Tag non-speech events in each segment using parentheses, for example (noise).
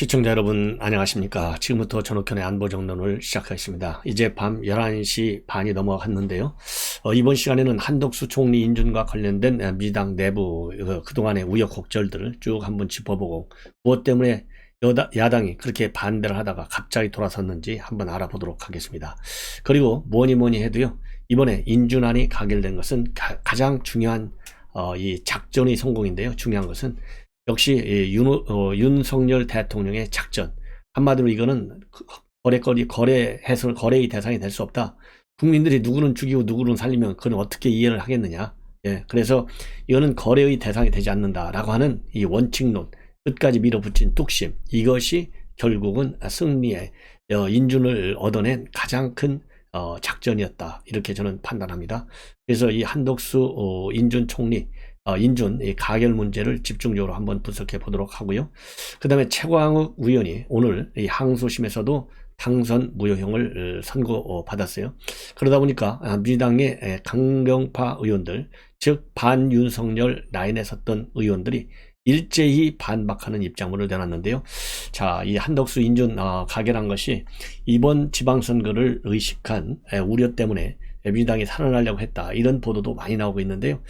시청자 여러분 안녕하십니까? 지금부터 전옥현의 안보정론을 시작하겠습니다. 이제 밤 11시 반이 넘어갔는데요. 어, 이번 시간에는 한덕수 총리 인준과 관련된 어, 민주당 내부 어, 그동안의 우여곡절들을 쭉 한번 짚어보고 무엇 때문에 여다, 야당이 그렇게 반대를 하다가 갑자기 돌아섰는지 한번 알아보도록 하겠습니다. 그리고 뭐니 뭐니 해도요 이번에 인준안이 가결된 것은 가, 장 중요한 어, 이 작전의 성공인데요. 중요한 것은 역시 윤, 어, 윤석열 대통령의 작전 한마디로 이거는 그 거래거리 거래해서 거래의 대상이 될 수 없다. 국민들이 누구는 죽이고 누구는 살리면 그건 어떻게 이해를 하겠느냐. 예, 그래서 이거는 거래의 대상이 되지 않는다라고 하는 이 원칙론 끝까지 밀어붙인 뚝심 이것이 결국은 승리의 어, 인준을 얻어낸 가장 큰 어, 작전이었다 이렇게 저는 판단합니다. 그래서 이 한덕수 어, 인준 총리 어, 인준 가결 문제를 집중적으로 한번 분석해 보도록 하고요. 그 다음에 최광욱 의원이 오늘 이 항소심에서도 당선 무효형을 어, 선고받았어요. 그러다 보니까 아, 민주당의 강경파 의원들, 즉 반윤석열 라인에 섰던 의원들이 일제히 반박하는 입장문을 내놨는데요. 자, 이 한덕수 인준 어, 가결한 것이 이번 지방선거를 의식한 우려 때문에 민주당이 살아나려고 했다. 이런 보도도 많이 나오고 있는데요.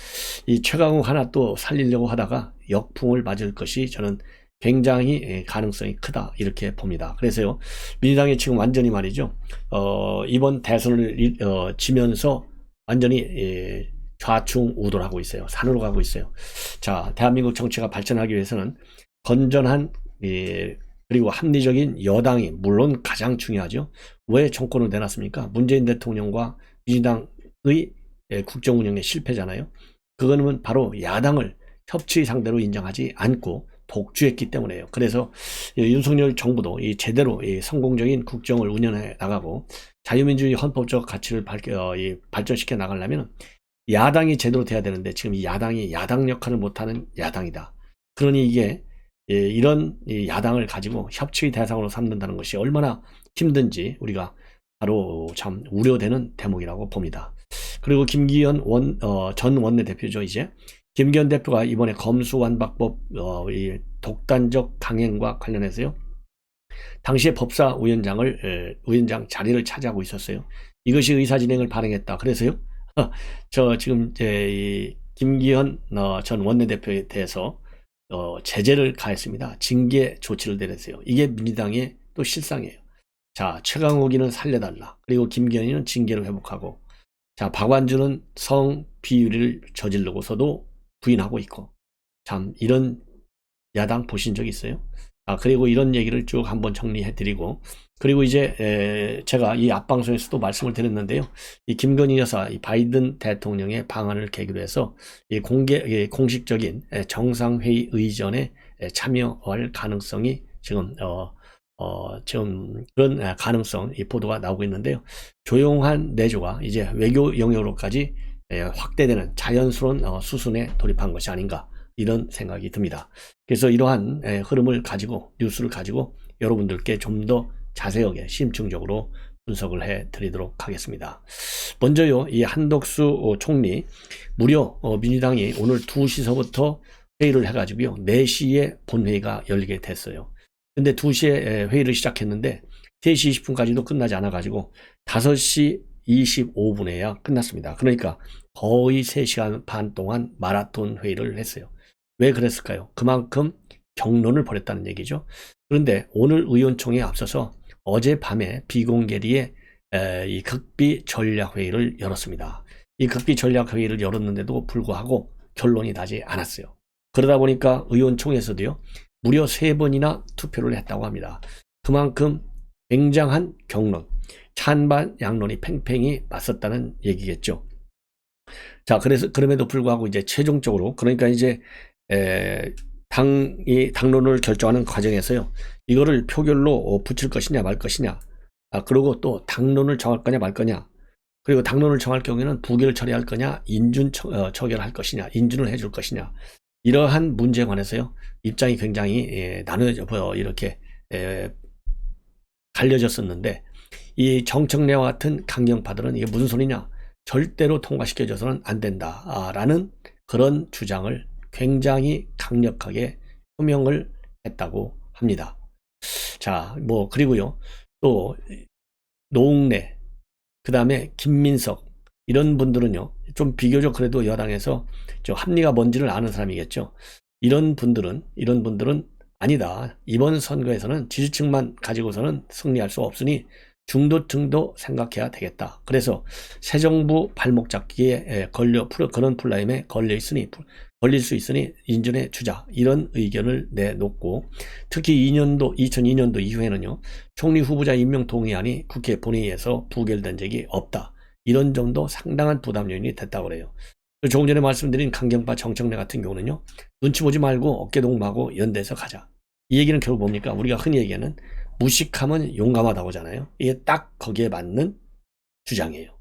이 최강욱 하나 또 살리려고 하다가 역풍을 맞을 것이 저는 굉장히 예, 가능성이 크다 이렇게 봅니다. 그래서요 민주당이 지금 완전히 말이죠 어, 이번 대선을 어, 지면서 완전히 예, 좌충우돌 하고 있어요. 산으로 가고 있어요. 자 대한민국 정치가 발전하기 위해서는 건전한 예, 그리고 합리적인 여당이 물론 가장 중요하죠. 왜 정권을 내놨습니까? 문재인 대통령과 민주당의 예, 국정 운영의 실패잖아요. 그거는 바로 야당을 협치 상대로 인정하지 않고 독주했기 때문에요. 그래서 윤석열 정부도 이 제대로 이 성공적인 국정을 운영해 나가고 자유민주주의 헌법적 가치를 발, 어, 이 발전시켜 나가려면 야당이 제대로 돼야 되는데 지금 이 야당이 야당 역할을 못하는 야당이다. 그러니 이게 예, 이런 야당을 가지고 협치의 대상으로 삼는다는 것이 얼마나 힘든지 우리가 바로 참 우려되는 대목이라고 봅니다. 그리고 김기현 원, 어, 전 원내대표죠, 이제. 김기현 대표가 이번에 검수완박법, 어, 이 독단적 강행과 관련해서요. 당시에 법사 위원장을, 에, 위원장 자리를 차지하고 있었어요. 이것이 의사 진행을 발행했다. 그래서요. (laughs) 저 지금 제 김기현 어, 전 원내대표에 대해서 어, 제재를 가했습니다. 징계 조치를 내렸어요. 이게 민주당의 또 실상이에요. 자, 최강욱이는 살려달라. 그리고 김기현이는 징계를 회복하고, 자, 박완주는 성 비유를 저지르고서도 부인하고 있고, 참, 이런 야당 보신 적 있어요? 아, 그리고 이런 얘기를 쭉 한번 정리해 드리고, 그리고 이제, 에, 제가 이 앞방송에서도 말씀을 드렸는데요. 이 김건희 여사, 이 바이든 대통령의 방안을 계기로 해서, 이 공개, 공식적인 정상회의 의전에 참여할 가능성이 지금, 어, 어, 지금 그런 아, 가능성, 이 보도가 나오고 있는데요. 조용한 내조가 이제 외교 영역으로까지 예, 확대되는 자연스러운 어, 수순에 돌입한 것이 아닌가 이런 생각이 듭니다. 그래서 이러한 예, 흐름을 가지고 뉴스를 가지고 여러분들께 좀 더 자세하게 심층적으로 분석을 해 드리도록 하겠습니다. 먼저요, 이 한덕수 어, 총리 무려 어, 민주당이 오늘 2시서부터 회의를 해가지고요, 4시에 본회의가 열리게 됐어요. 근데 2시에 회의를 시작했는데 3시 20분까지도 끝나지 않아가지고 5시 25분에야 끝났습니다. 그러니까 거의 3시간 반 동안 마라톤 회의를 했어요. 왜 그랬을까요? 그만큼 경론을 벌였다는 얘기죠. 그런데 오늘 의원총회에 앞서서 어젯밤에 비공개리에 이 극비 전략회의를 열었습니다. 이 극비 전략회의를 열었는데도 불구하고 결론이 나지 않았어요. 그러다 보니까 의원총회에서도요, 무려 세 번이나 투표를 했다고 합니다. 그만큼 굉장한 경론, 찬반 양론이 팽팽히 맞섰다는 얘기겠죠. 자, 그래서 그럼에도 불구하고 이제 최종적으로 그러니까 이제 에, 당이 당론을 결정하는 과정에서요. 이거를 표결로 붙일 것이냐 말 것이냐. 아, 그리고 또 당론을 정할 거냐 말 거냐. 그리고 당론을 정할 경우에는 부결을 처리할 거냐, 인준 처, 어, 결할 것이냐, 인준을 해줄 것이냐. 이러한 문제에 관해서요 입장이 굉장히 예, 나눠져 보여 이렇게 예, 갈려졌었는데 이 정청래와 같은 강경파들은 이게 무슨 소리냐 절대로 통과시켜줘서는 안 된다라는 그런 주장을 굉장히 강력하게 표명을 했다고 합니다. 자, 뭐 그리고요. 또 노웅래, 그 다음에 김민석 이런 분들은요. 좀 비교적 그래도 여당에서 저 합리가 뭔지를 아는 사람이겠죠. 이런 분들은 이런 분들은 아니다. 이번 선거에서는 지지층만 가지고서는 승리할 수 없으니 중도층도 생각해야 되겠다. 그래서 새 정부 발목 잡기에 걸려 그런 플라임에 걸려 있으니 걸릴 수 있으니 인준해 주자 이런 의견을 내놓고 특히 2년도 2002년도 이후에는요 총리 후보자 임명 동의안이 국회 본회의에서 부결된 적이 없다. 이런 점도 상당한 부담 요인이 됐다고 그래요. 조금 전에 말씀드린 강경파 정청래 같은 경우는요 눈치 보지 말고 어깨 동무하고 연대해서 가자. 이 얘기는 결국 뭡니까? 우리가 흔히 얘기하는 무식하면 용감하다고 하잖아요. 이게 딱 거기에 맞는 주장이에요.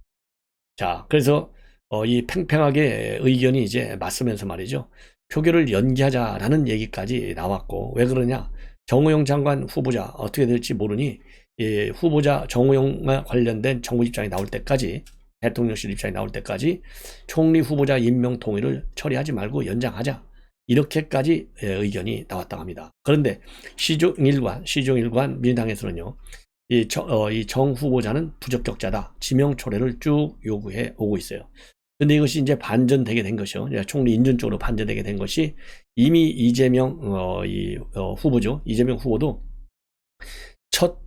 자, 그래서 어, 이 팽팽하게 의견이 이제 맞서면서 말이죠. 표결을 연기하자라는 얘기까지 나왔고 왜 그러냐? 정우영 장관 후보자 어떻게 될지 모르니 예, 후보자 정우영과 관련된 정부 입장이 나올 때까지 대통령실 입장이 나올 때까지 총리 후보자 임명 동의를 처리하지 말고 연장하자. 이렇게까지 예, 의견이 나왔다고 합니다. 그런데 시종일관, 시종일관 민주당에서는요, 이 정, 어, 이 정 후보자는 부적격자다. 지명 초래를 쭉 요구해 오고 있어요. 근데 이것이 이제 반전되게 된 것이요. 총리 인준 쪽으로 반전되게 된 것이 이미 이재명 어, 이 어, 후보죠. 이재명 후보도 첫,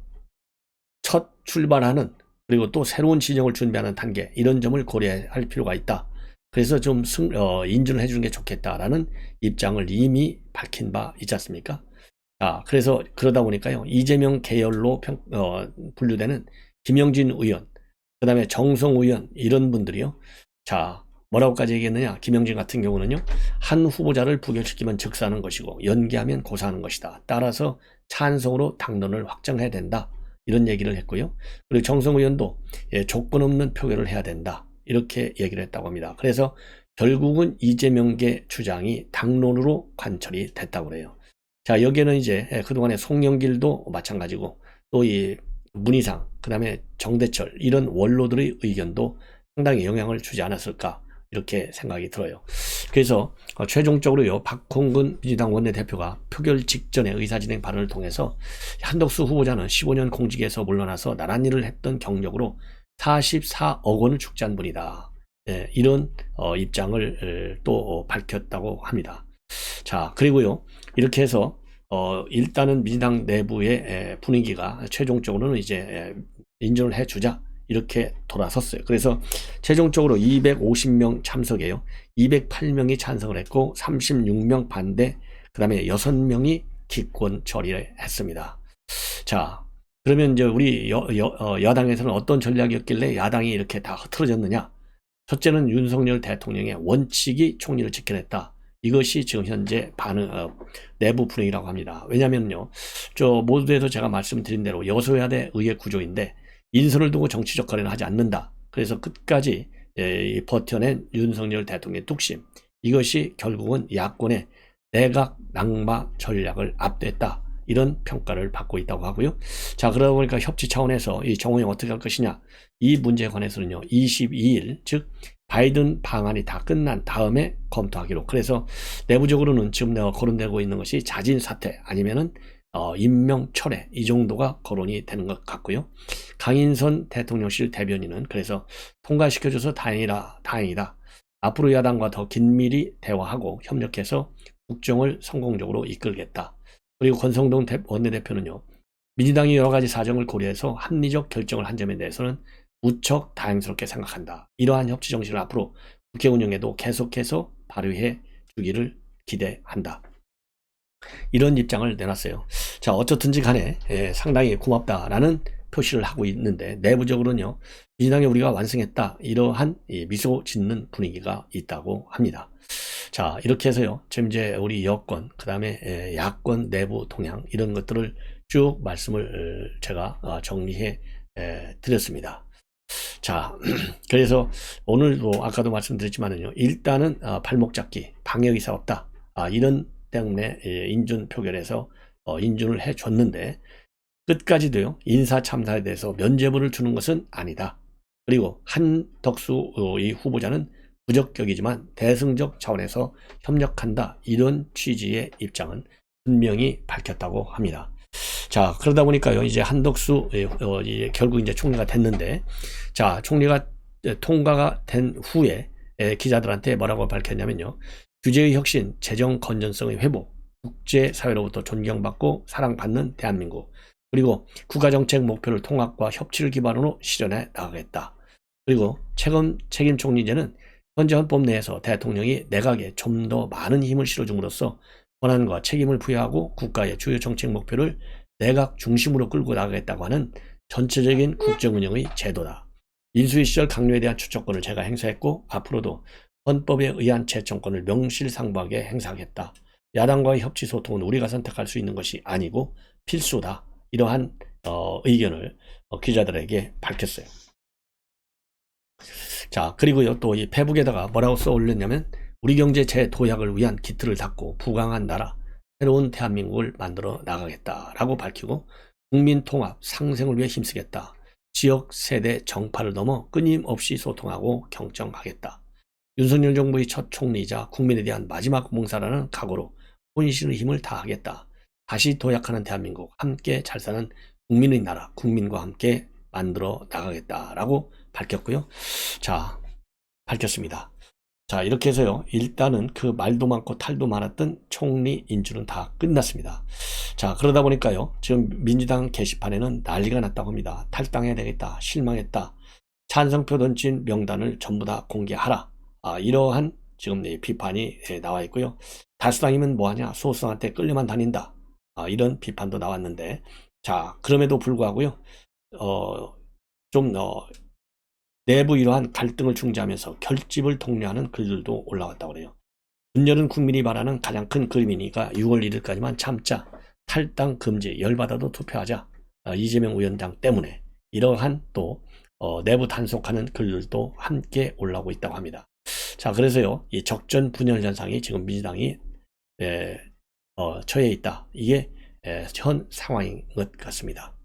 첫 출발하는 그리고 또 새로운 진영을 준비하는 단계 이런 점을 고려할 필요가 있다. 그래서 좀 승, 어, 인준을 해주는 게 좋겠다라는 입장을 이미 밝힌 바 있지 않습니까? 자, 그래서 그러다 보니까요. 이재명 계열로 평, 어, 분류되는 김영진 의원, 그 다음에 정성 의원 이런 분들이요. 자, 뭐라고까지 얘기했느냐? 김영진 같은 경우는요. 한 후보자를 부결시키면 즉사하는 것이고 연기하면 고사하는 것이다. 따라서 찬성으로 당론을 확정해야 된다. 이런 얘기를 했고요. 그리고 정성 의원도 예, 조건 없는 표결을 해야 된다. 이렇게 얘기를 했다고 합니다. 그래서 결국은 이재명계 주장이 당론으로 관철이 됐다고 그래요. 자, 여기에는 이제 예, 그동안의 송영길도 마찬가지고 또 이 문희상, 그 다음에 정대철 이런 원로들의 의견도 상당히 영향을 주지 않았을까 이렇게 생각이 들어요. 그래서 어, 최종적으로요 박홍근 민주당 원내대표가 표결 직전에 의사진행 발언을 통해서 한덕수 후보자는 15년 공직에서 물러나서 나란 일을 했던 경력으로 44억 원을 축제한 분이다. 네, 이런 어, 입장을 또 밝혔다고 합니다. 자 그리고요 이렇게 해서 어, 일단은 민주당 내부의 분위기가 최종적으로는 이제 인정을 해주자 이렇게 돌아섰어요. 그래서 최종적으로 250명 참석해요. 208명이 찬성을 했고 36명 반대, 그 다음에 6명이 기권 처리를 했습니다. 자, 그러면 이제 우리 여, 여, 어, 여당에서는 어떤 전략이었길래 야당이 이렇게 다 흐트러졌느냐? 첫째는 윤석열 대통령의 원칙이 총리를 지켜냈다. 이것이 지금 현재 반응, 어, 내부 분위기라고 합니다. 왜냐면요, 저 모두에서 제가 말씀드린 대로 여소야대 의회 구조인데 인선을 두고 정치적 거래는 하지 않는다. 그래서 끝까지 예, 버텨낸 윤석열 대통령의 뚝심. 이것이 결국은 야권의 내각 낙마 전략을 압도했다. 이런 평가를 받고 있다고 하고요. 자, 그러다 보니까 협치 차원에서 이 정호영 어떻게 할 것이냐. 이 문제에 관해서는요, 22일, 즉, 바이든 방안이 다 끝난 다음에 검토하기로. 그래서 내부적으로는 지금 내가 거론되고 있는 것이 자진 사퇴 아니면은 어, 임명 철회 이 정도가 거론이 되는 것 같고요. 강인선 대통령실 대변인은 그래서 통과시켜줘서 다행이다, 다행이다. 앞으로 야당과 더 긴밀히 대화하고 협력해서 국정을 성공적으로 이끌겠다. 그리고 권성동 원내대표는요. 민주당이 여러 가지 사정을 고려해서 합리적 결정을 한 점에 대해서는 무척 다행스럽게 생각한다. 이러한 협치 정신을 앞으로 국회 운영에도 계속해서 발휘해 주기를 기대한다. 이런 입장을 내놨어요. 자, 어쨌든지 간에 예, 상당히 고맙다라는 표시를 하고 있는데 내부적으로는요. 민주당에 우리가 완성했다. 이러한 미소 짓는 분위기가 있다고 합니다. 자, 이렇게 해서요. 지금 이제 우리 여권, 그 다음에 예, 야권 내부 동향 이런 것들을 쭉 말씀을 제가 어, 정리해 드렸습니다. 자, (clears throat) 그래서 오늘도 아까도 말씀드렸지만은요. 일단은 어, 발목 잡기, 방역 의사 없다. 아, 이런 때문에 예, 인준 표결에서 어, 인준을 해줬는데 끝까지도요 인사 참사에 대해서 면죄부를 주는 것은 아니다. 그리고 한덕수 어, 이 후보자는 부적격이지만 대승적 차원에서 협력한다 이런 취지의 입장은 분명히 밝혔다고 합니다. 자, 그러다 보니까요, 이제 한덕수, 예, 어, 결국 이제 총리가 됐는데, 자, 총리가 예, 통과가 된 후에 예, 기자들한테 뭐라고 밝혔냐면요. 규제의 혁신, 재정 건전성의 회복, 국제사회로부터 존경받고 사랑받는 대한민국, 그리고 국가정책 목표를 통합과 협치를 기반으로 실현해 나가겠다. 그리고 책임, 책임 총리제는 현재 헌법 내에서 대통령이 내각에 좀 더 많은 힘을 실어줌으로써 권한과 책임을 부여하고 국가의 주요 정책 목표를 내각 중심으로 끌고 나가겠다고 하는 전체적인 국정 운영의 제도다. 인수위 시절 강요에 대한 추천권을 제가 행사했고 앞으로도 헌법에 의한 재청권을 명실상부하게 행사하겠다. 야당과의 협치 소통은 우리가 선택할 수 있는 것이 아니고 필수다. 이러한 어, 의견을 어, 기자들에게 밝혔어요. 자, 그리고요, 또 이 페북에다가 뭐라고 써 올렸냐면, 우리 경제 재도약을 위한 기틀을 닦고 부강한 나라, 새로운 대한민국을 만들어 나가겠다라고 밝히고, 국민 통합, 상생을 위해 힘쓰겠다. 지역, 세대, 정파를 넘어 끊임없이 소통하고 경청하겠다. 윤석열 정부의 첫 총리이자 국민에 대한 마지막 몽사라는 각오로 혼신의 힘을 다하겠다. 다시 도약하는 대한민국, 함께 잘 사는 국민의 나라, 국민과 함께 만들어 나가겠다라고 밝혔고요. 자, 밝혔습니다. 자, 이렇게 해서요. 일단은 그 말도 많고 탈도 많았던 총리 인준은 다 끝났습니다. 자, 그러다 보니까요. 지금 민주당 게시판에는 난리가 났다고 합니다. 탈당해야 되겠다. 실망했다. 찬성표 던진 명단을 전부 다 공개하라. 아, 이러한 지금 이 비판이 예, 나와 있고요. 다수당이면 뭐하냐? 소수당한테 끌려만 다닌다. 아, 이런 비판도 나왔는데, 자, 그럼에도 불구하고요. 어, 좀, 어, 내부 이러한 갈등을 중재하면서 결집을 독려하는 글들도 올라왔다고 그래요. 문열은 국민이 바라는 가장 큰 그림이니까 6월 1일까지만 참자. 탈당 금지, 열받아도 투표하자. 아, 이재명 위원장 때문에 이러한 또 어, 내부 단속하는 글들도 함께 올라오고 있다고 합니다. 자, 그래서요, 이 적전 분열 현상이 지금 민주당이 에, 어, 처해 있다. 이게 에, 현 상황인 것 같습니다.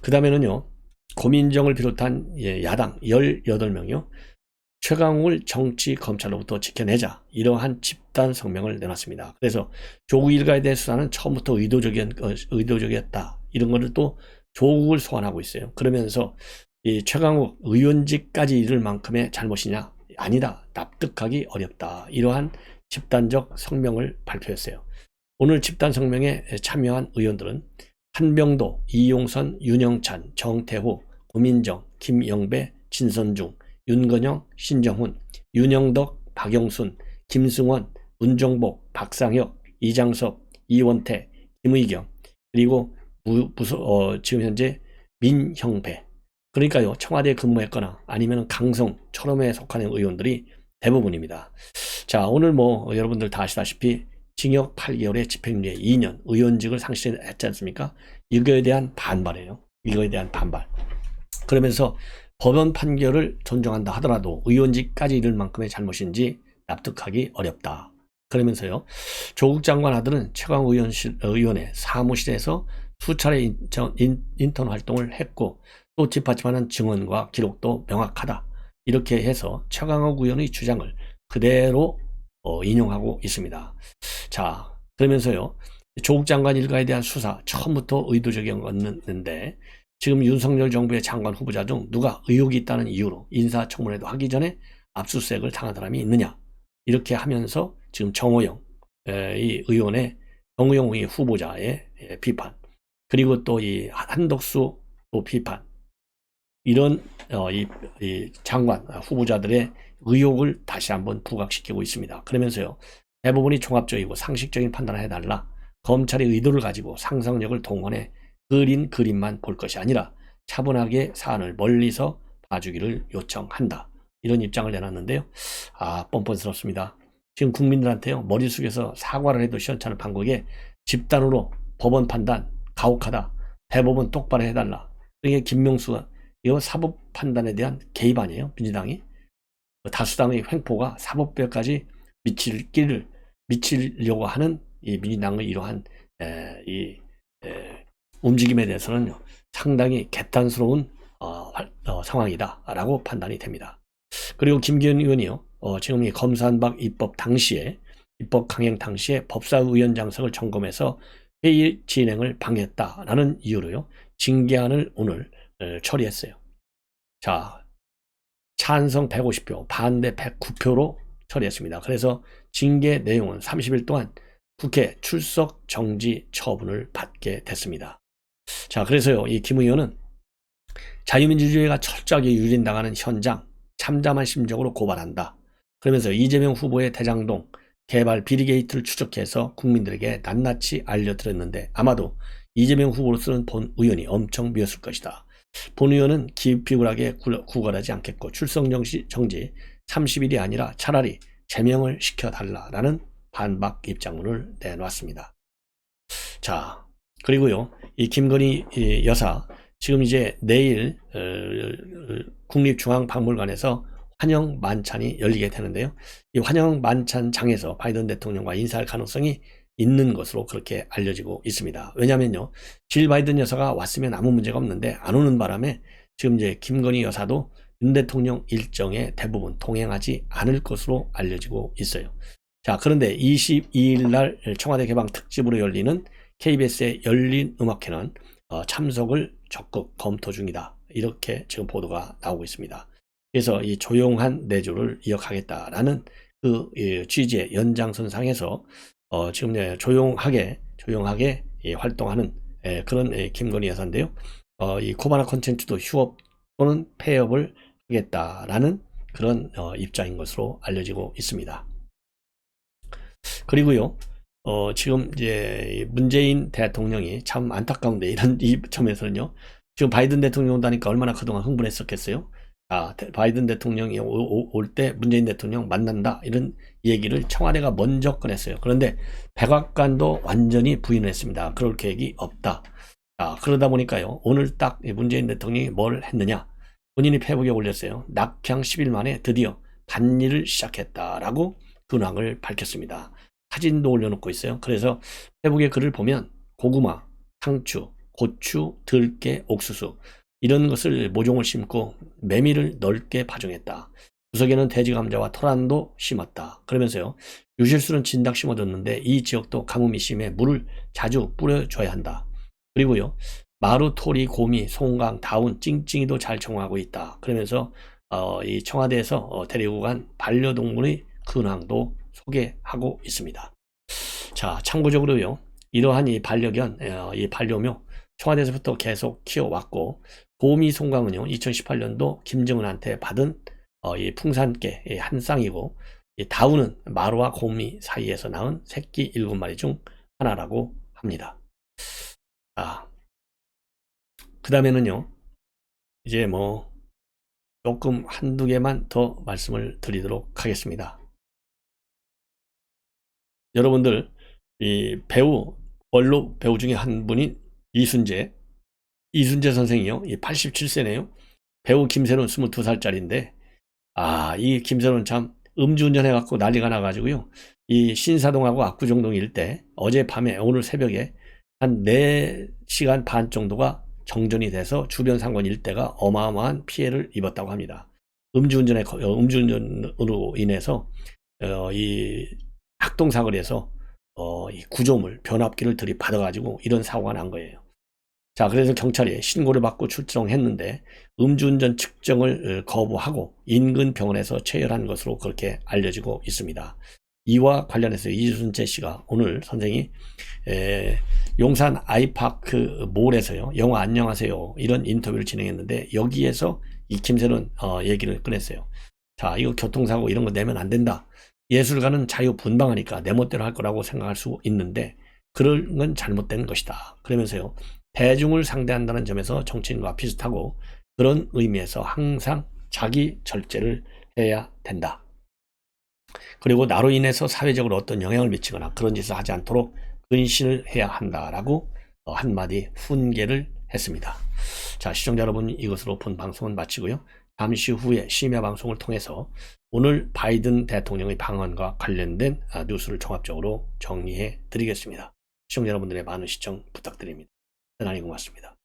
그 다음에는요, 고민정을 비롯한 예, 야당 18명이요. 최강욱을 정치 검찰로부터 지켜내자 이러한 집단 성명을 내놨습니다. 그래서 조국 일가에 대해 수사는 처음부터 의도적인 어, 의도적이었다 이런 것을 또 조국을 소환하고 있어요. 그러면서 이 최강욱 의원직까지 이를 만큼의 잘못이냐 아니다 납득하기 어렵다 이러한 집단적 성명을 발표했어요. 오늘 집단 성명에 참여한 의원들은 한병도, 이용선, 윤영찬, 정태호, 고민정, 김영배, 진선중, 윤건영, 신정훈, 윤영덕, 박영순, 김승원, 문정복, 박상혁, 이장섭, 이원태, 김의경, 그리고 무, 무소, 어, 지금 현재 민형배. 그러니까요, 청와대에 근무했거나 아니면 강성, 철험에 속하는 의원들이 대부분입니다. 자, 오늘 뭐 여러분들 다 아시다시피 징역 8개월에 집행유예 2년, 의원직을 상실했지 않습니까? 이거에 대한 반발이에요. 이거에 대한 반발. 그러면서 법원 판결을 존중한다 하더라도 의원직까지 이를 만큼의 잘못인지 납득하기 어렵다. 그러면서요, 조국 장관 아들은 최강 의원실, 의원의 사무실에서 수차례 인턴, 인턴 활동을 했고, 또 뒷받침하는 증언과 기록도 명확하다. 이렇게 해서 최강욱 의원의 주장을 그대로 어, 인용하고 있습니다. 자, 그러면서요, 조국 장관 일가에 대한 수사 처음부터 의도적이었는데 지금 윤석열 정부의 장관 후보자 중 누가 의혹이 있다는 이유로 인사청문회도 하기 전에 압수수색을 당한 사람이 있느냐 이렇게 하면서 지금 정호영 이 의원의 정호영 의 후보자의 비판 그리고 또 이 한덕수 또 비판 이런 어, 이, 이 장관 후보자들의 의혹을 다시 한번 부각시키고 있습니다. 그러면서요 대부분이 종합적이고 상식적인 판단을 해달라 검찰의 의도를 가지고 상상력을 동원해 그린 그림만 볼 것이 아니라 차분하게 사안을 멀리서 봐주기를 요청한다. 이런 입장을 내놨는데요. 아, 뻔뻔스럽습니다. 지금 국민들한테요, 숙여서 사과를 해도 시원찮은 판국에 집단으로 법원 판단 가혹하다. 대법원 똑바로 해달라. 이게 김명수 가이 사법 판단에 대한 개입 아니에요? 민주당이? 다수당의 횡포가 사법부까지 미칠 길을 미치려고 하는 이 민주당의 이러한 에, 이 에, 움직임에 대해서는 상당히 개탄스러운 어, 어, 상황이다라고 판단이 됩니다. 그리고 김기현 의원이요, 어, 지금 이 검사한박 입법 당시에 입법 강행 당시에 법사위원장석을 점검해서 회의 진행을 방해했다라는 이유로요. 징계안을 오늘 어, 처리했어요. 자, 찬성 150표, 반대 109표로 처리했습니다. 그래서 징계 내용은 30일 동안 국회 출석 정지 처분을 받게 됐습니다. 자, 그래서요, 이 김 의원은 자유민주주의가 철저하게 유린당하는 현장, 참담한 심정으로 고발한다. 그러면서 이재명 후보의 대장동 개발 비리게이트를 추적해서 국민들에게 낱낱이 알려드렸는데 아마도 이재명 후보로서는 본 의원이 엄청 미웠을 것이다. 본 의원은 기피굴하게 구걸하지 않겠고 출석 정지, 정지 30일이 아니라 차라리 제명을 시켜달라라는 반박 입장문을 내놨습니다. 자, 그리고요, 이 김건희 여사, 지금 이제 내일 어, 어, 국립중앙박물관에서 환영 만찬이 열리게 되는데요. 이 환영 만찬장에서 바이든 대통령과 인사할 가능성이 있는 것으로 그렇게 알려지고 있습니다. 왜냐면요. 질 바이든 여사가 왔으면 아무 문제가 없는데 안 오는 바람에 지금 이제 김건희 여사도 윤 대통령 일정에 대부분 동행하지 않을 것으로 알려지고 있어요. 자, 그런데 22일 날 청와대 개방 특집으로 열리는 KBS의 열린 음악회는 어, 참석을 적극 검토 중이다. 이렇게 지금 보도가 나오고 있습니다. 그래서 이 조용한 내조를 이어가겠다라는 그 취지의 연장선상에서 어 지금 네, 조용하게 조용하게 활동하는 그런 김건희 여사인데요. 어, 이 코바나 컨텐츠도 휴업 또는 폐업을 하겠다라는 그런 어, 입장인 것으로 알려지고 있습니다. 그리고요, 어, 지금 이제 문재인 대통령이 참 안타까운데 이런 (laughs) 이 점에서는요, 지금 바이든 대통령 다니까 얼마나 그동안 흥분했었겠어요. 아, 바이든 대통령이 올 때 문재인 대통령 만난다 이런 얘기를 청와대가 먼저 꺼냈어요. 그런데 백악관도 완전히 부인을 했습니다. 그럴 계획이 없다. 아, 그러다 보니까요. 오늘 딱 문재인 대통령이 뭘 했느냐. 본인이 페북에 올렸어요. 낙향 10일 만에 드디어 반일을 시작했다라고 근황을 밝혔습니다. 사진도 올려놓고 있어요. 그래서 페북의 글을 보면 고구마, 상추, 고추, 들깨, 옥수수 이런 것을 모종을 심고 매미를 넓게 파종했다. 구석에는 돼지 감자와 토란도 심었다. 그러면서요. 유실수는 진작 심어뒀는데 이 지역도 가뭄이 심해 물을 자주 뿌려줘야 한다. 그리고요. 마루, 토리, 고미, 송강, 다운, 찡찡이도 잘 정화하고 있다. 그러면서 어, 이 청와대에서 어, 데리고 간 반려동물의 근황도 소개하고 있습니다. 자, 참고적으로요. 이러한 이 반려견, 어, 이 반려묘 청와대에서부터 계속 키워왔고 고미 송강은요 2018년도 김정은한테 받은 어, 이 풍산깨 한 쌍이고 이 다우는 마루와 고미 사이에서 낳은 새끼 일곱 마리 중 하나라고 합니다. 아, 그 다음에는요 이제 뭐 조금 한두 개만 더 말씀을 드리도록 하겠습니다. 여러분들 이 배우 원로 배우 중에 한 분인 이순재 이순재 선생이요. 87세네요. 배우 김세론 22살짜리인데, 아, 이 김세론 참 음주운전 해갖고 난리가 나가지고요. 이 신사동하고 압구정동 일대 어젯밤에 오늘 새벽에 한 4시간 반 정도가 정전이 돼서 주변 상권 일대가 어마어마한 피해를 입었다고 합니다. 음주운전에, 어, 음주운전으로 인해서, 어, 이 학동 사거리에서, 어, 이 구조물, 변압기를 들이받아가지고 이런 사고가 난 거예요. 자, 그래서 경찰이 신고를 받고 출동했는데 음주운전 측정을 어, 거부하고 인근 병원에서 체열한 것으로 그렇게 알려지고 있습니다. 이와 관련해서 이순재 씨가 오늘 선생이 에, 용산 아이파크 몰에서요 영화 안녕하세요 이런 인터뷰를 진행했는데 여기에서 이 김세는 어, 얘기를 꺼냈어요. 자 이거 교통사고 이런 거 내면 안 된다. 예술가는 자유 분방하니까 내 멋대로 할 거라고 생각할 수 있는데 그런 건 잘못된 것이다. 그러면서요 대중을 상대한다는 점에서 정치인과 비슷하고 그런 의미에서 항상 자기 절제를 해야 된다. 그리고 나로 인해서 사회적으로 어떤 영향을 미치거나 그런 짓을 하지 않도록 근신을 해야 한다라고 어, 한마디 훈계를 했습니다. 자, 시청자 여러분 이것으로 본 방송은 마치고요. 잠시 후에 심야 방송을 통해서 오늘 바이든 대통령의 방언과 관련된 아, 뉴스를 종합적으로 정리해 드리겠습니다. 시청자 여러분들의 많은 시청 부탁드립니다. 대단히 고맙습니다.